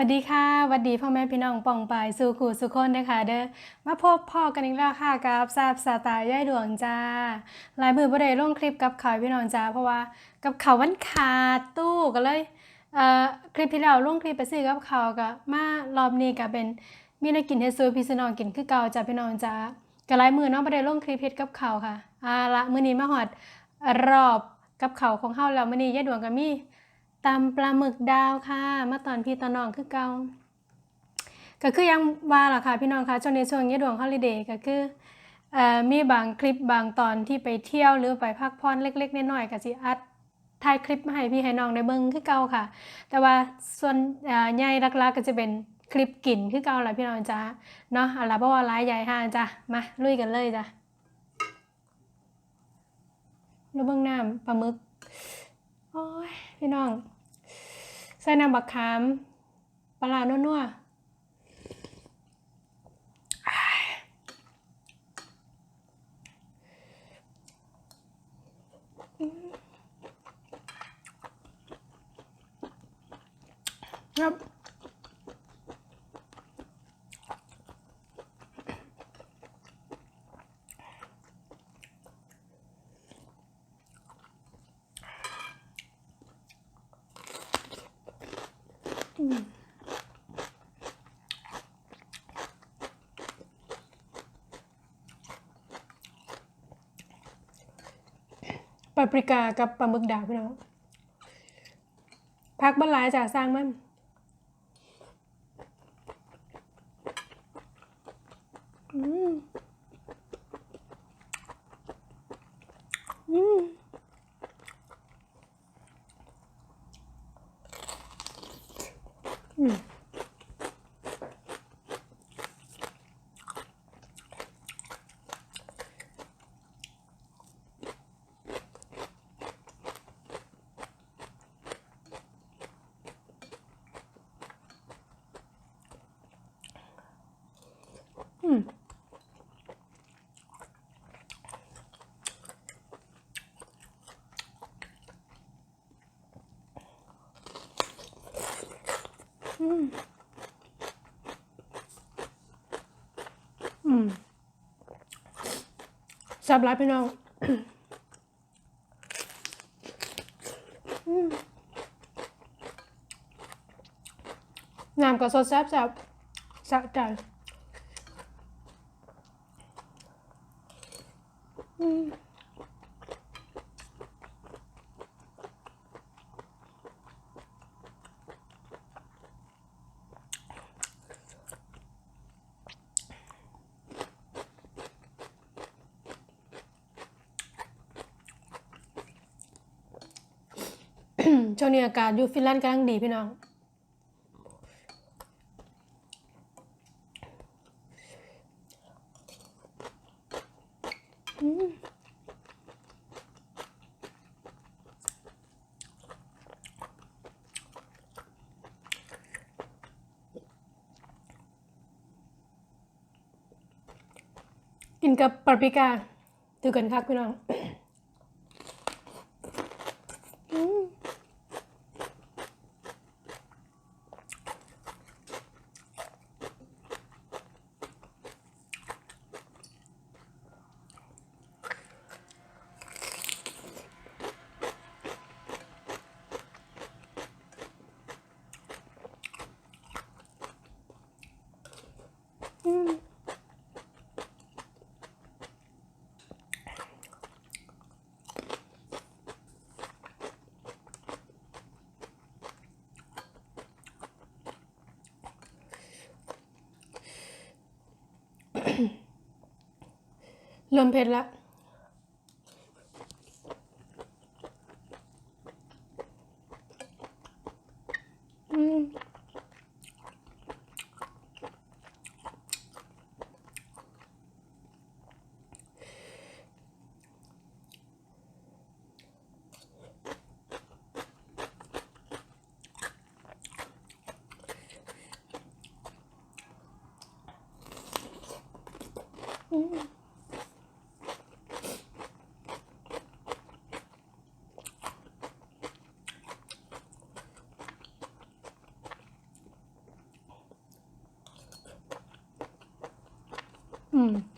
วัสดีค่ะวัดดีพ่อแม่พี่น้องป่องปายสู่ขู่สุคนนะคะเด้อมาพบพ่อกันอีกแล้วค่ะกับซาบสาตาย่ายดวงจ้าหลายมือบ่ได้ลงคลิปกับเขาวพี่น้องจ้าเพราะว่ากับเขาวมันขาดตู้ก็เลยเอ่อคลิปที่เราลงคลิปไปซื้อกับเขาวก็มารอบนี้ก็เป็นมีนกินเฮซูพี่สนองกินคือเก่าจ้าพี่น้องจ้าก็หลายมือเนาะบ่ได้ลงคลิปเฮ็ดกับเขาวค่ะอ่าละมื้อนี้มาฮอดรอบกับเขาวของเฮาแล้วมื้อนี้ย่ายดวงก็มี ตำปลาหมึกดาวค่ะมื่อตอนพี่ตอนน้องคือเก่าก็คือยังว่าล่ะค่ะพี่น้องคะช่วงในช่วงนี้ดวงฮอลิเดย์ก็คืออมีบางคลิปบางตอนที่ไปเที่ยวหรือไปพักผ่อนเล็ก ๆน้อยๆก็สิอัดถ่ายคลิปมาให้พี่ให้น้องได้เบิ่งคือเก่าค่ะ แต่ว่าส่วนเอ่อใหญ่หลักๆก็จะเป็นคลิปกินคือเก่าล่ะพี่น้องจ้าเนาะเอาล่ะบ่ว่าหลายใหญ่ห่าจ้ะมาลุยกันเลยจ้ะแล้วเบิ่งน้ำปลาหมึก พี่น้อง ใส่น้ำบักขามปลาร้านัวๆ ปาปริกากับปลาหมึกดาวพี่น้องพักบ้านหลายจากสร้างมัน อืม อืม อืม อืม อืมอืมแซ่บหลายพี่น้องน้ำก็สดแซ่บแซ่บสะใจอืม ช่วงนี้อากาศอยู่ฟินแลนด์กำลังดีพี่น้องอืมกินกับปาปริกาดูกันครับพี่น้อง อืม อืม เริ่มเผ็ดแล้ว 嗯。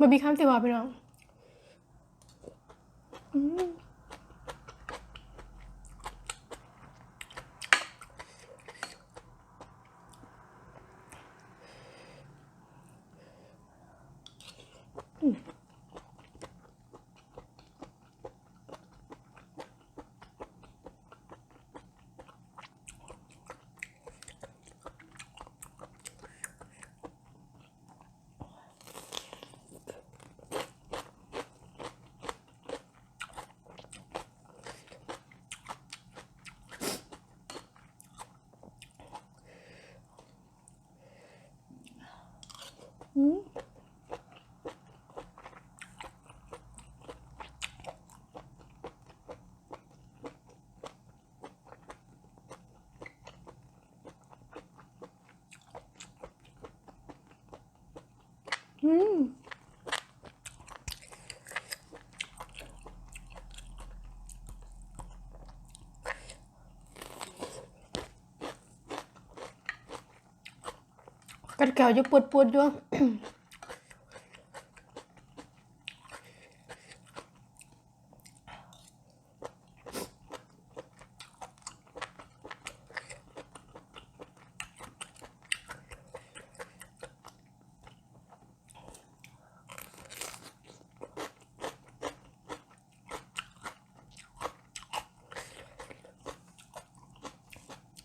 มอืมมันมีคำสิว่าพี่น้องอืม อืม กัดแก้วอยู่ปวดปวดๆอยู่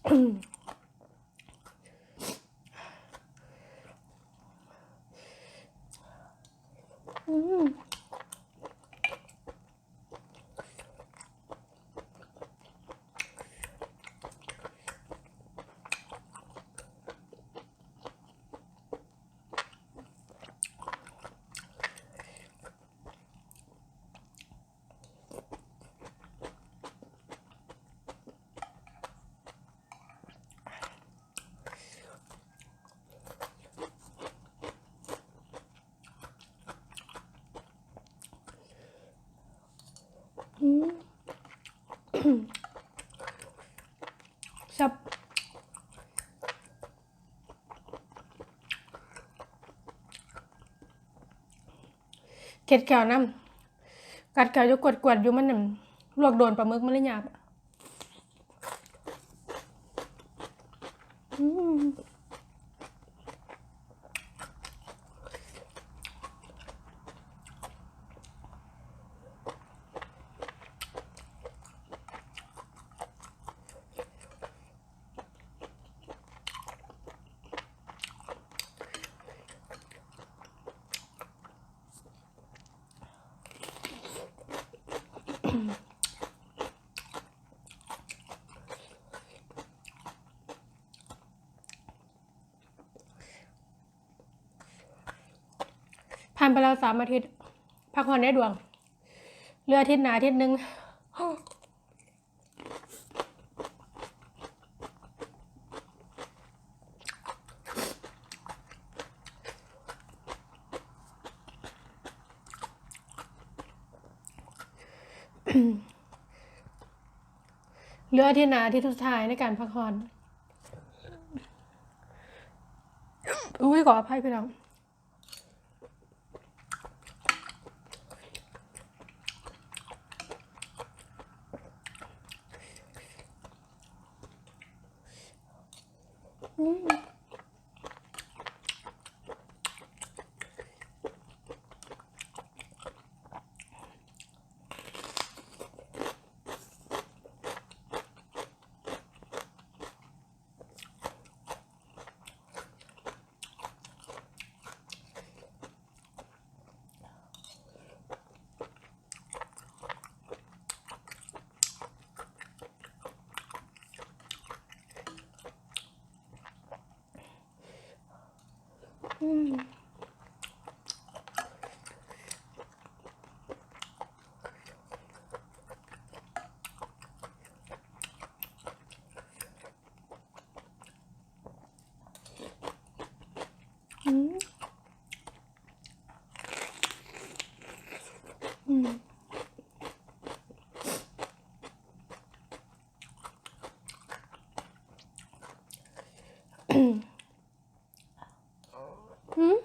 อืมอืม ชับเข็ดแก้วน้ำกัดแก้วอยู่กวดกวดอยู่มันน่งลวกโดนปลาหมึกมันเลยหยาบอะอืม ผ่านไปแล้วสามอาทิตย์ พักผ่อนได้ดวงเหลืออาทิตย์หนาอาทิตย์หนึ่งเหลืออาทิตย์หนาอาทิตย์สุดท้ายในการพักผ่อน อุ้ยขออภัยพี่น้อง อื อืมอืมอืม หืม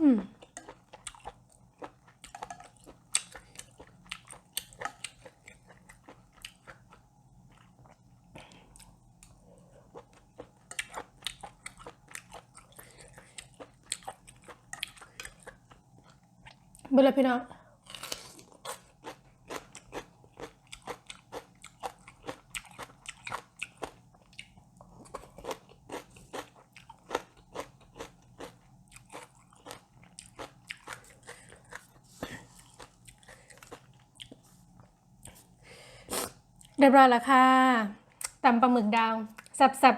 อืมเบดเลยพี่น้อง เรียบร้อยแล้วค่ะตำปลาหมึกดาว สับ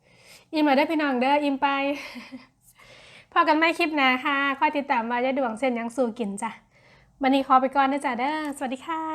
ๆอิ่มมาได้พี่น้องเด้ออิ่มไป พอกันไม่คลิปนะค่ะคอยติดตามมาจะดวงเส้นยังสู่กินจ้ะวันนี้ขอไปก่อนนะจ๊ะเด้อสวัสดีค่ะ